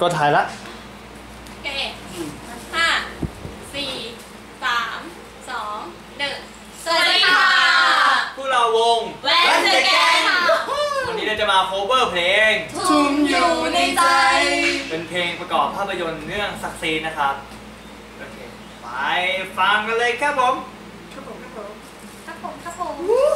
ก็ถ่ายละโอเคห้าสี่สามสองหนึ่งสวัสดีค่ะ พวกเราวง แวนเดอร์แกนวันนี้เราจะมา cover เพลง ทุ่มอยู่ในใจ เป็นเพลงประกอบภาพยนตร์เรื่องสักซีนนะครับ โอเค ไปฟังกันเลยครับผม ครับผม ครับผม ครับผม ครับผมนี่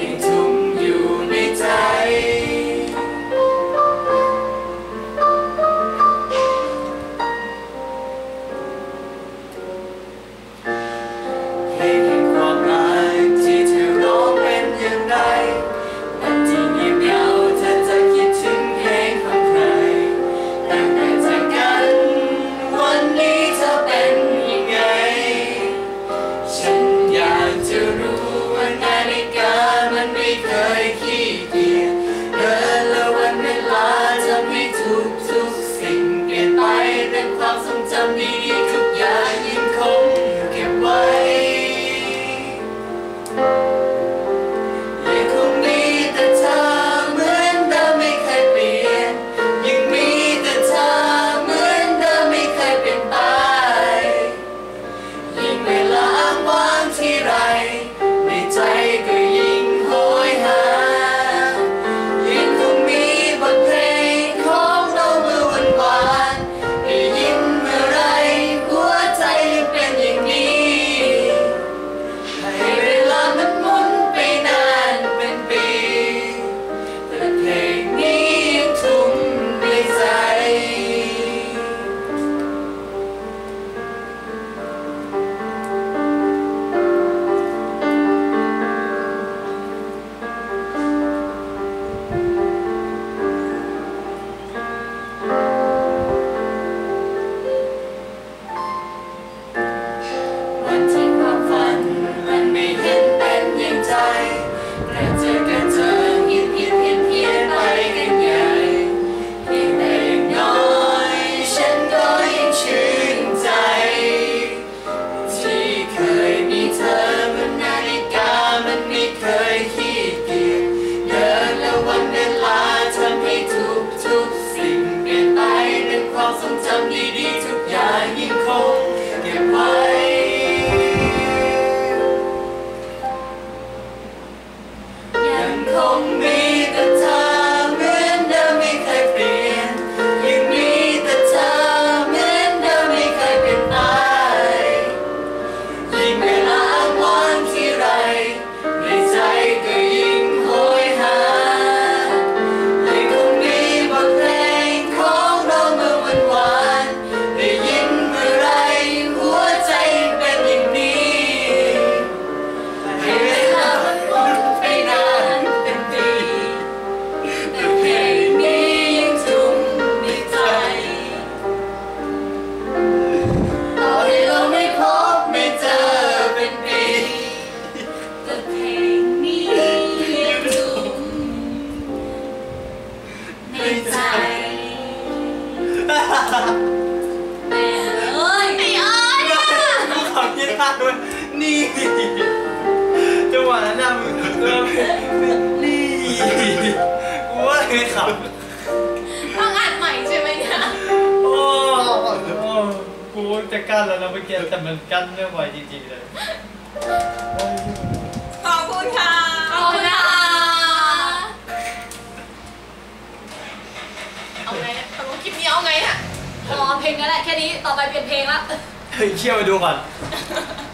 ยังทุ่มอยู่ในใจ เพลงแห่งความรักที่เธอร้องเป็นอย่างไรวันที่เงียบเหงาเธอจะคิดถึงเพลงของใครตั้งแต่จอกัน วันนี้เธอเป็นยังไง ฉันอยากจะรู้ มั แม่เอ้ยไอ้เอ้ยอะขำยี่ห้าด้วยนี่จังหวะนั้นนะมึงเออนี่กูว่าไงขำต้องอ่านใหม่ใช่ไหมเนี่ยโอ้โอ้กูจะกั้นแล้วนะเมื่อกี้แต่มันกั้นไม่ไหวจริงๆเลย ไงเนี่ยพอเพลงนั้นแหละแค่นี้ ต่อไปเปลี่ยนเพลงละ เฮ้ยเชี่ยวไปดูก่อนเ